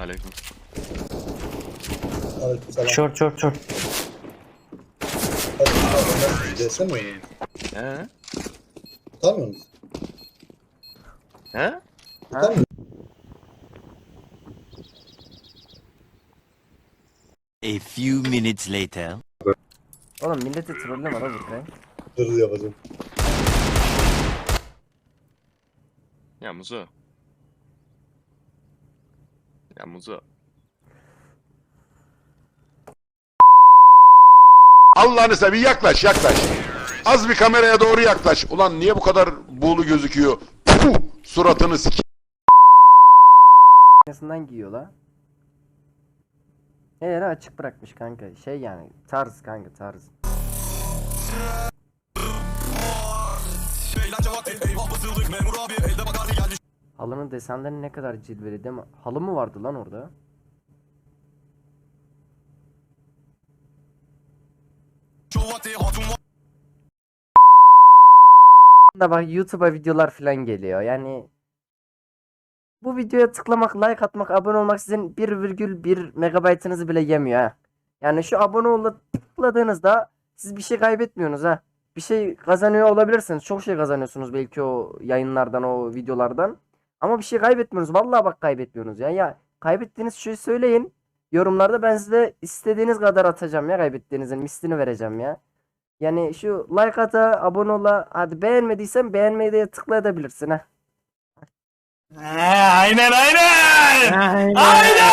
Aleyküm. Aleykümselam. Short short short. Desene mi? He? Utanmıyor musun? He? Musun? A few minutes later. Oğlum milleti trolleme lan bu. Dur yapacağım. Ya Muzo. Ya Muzo. Allah'ını seveyim yaklaş yaklaş. Az bir kameraya doğru yaklaş. Ulan niye bu kadar buğulu gözüküyor? Puh, suratını sik. Arkasından giyiyor la. Eğer açık bırakmış kanka. Şey yani tarz kanka tarz. Halının desenleri ne kadar cilveli değil mi? Halı mı vardı lan orada? da bak YouTube'a videolar falan geliyor. Yani bu videoya tıklamak, like atmak, abone olmak sizin 1,1 megabaytınızı bile yemiyor ha. Yani şu abone ol tıkladığınızda siz bir şey kaybetmiyorsunuz ha. Bir şey kazanıyor olabilirsiniz. Çok şey kazanıyorsunuz belki o yayınlardan, o videolardan. Ama bir şey kaybetmiyorsunuz. Vallahi bak kaybetmiyorsunuz ya. Ya kaybettiğiniz şeyi söyleyin. Yorumlarda ben size istediğiniz kadar atacağım ya kaybettiğinizin mislini vereceğim ya. Yani şu like ata, abone ola. Hadi beğenmediysen beğenmeyi de tıklayabilirsin ha. aynen aynen. Aynen.